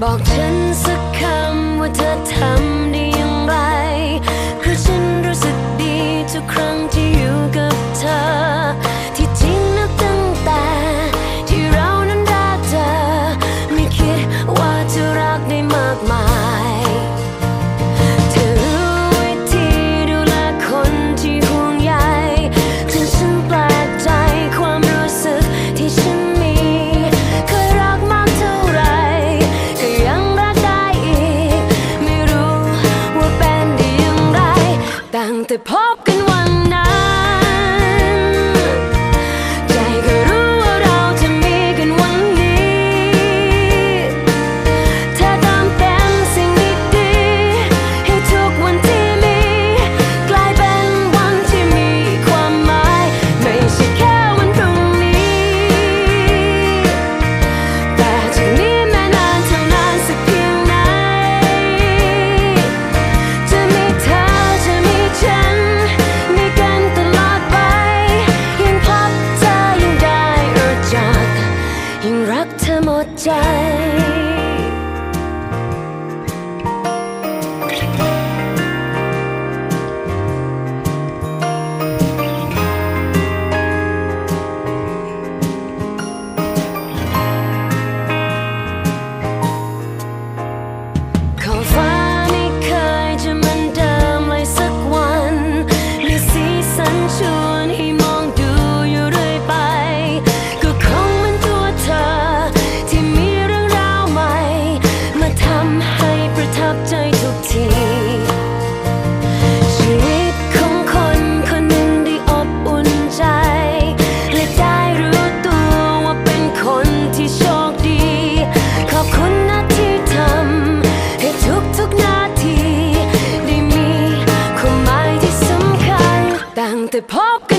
บอกฉันสักคำว่าเธอทำ 在。importante pop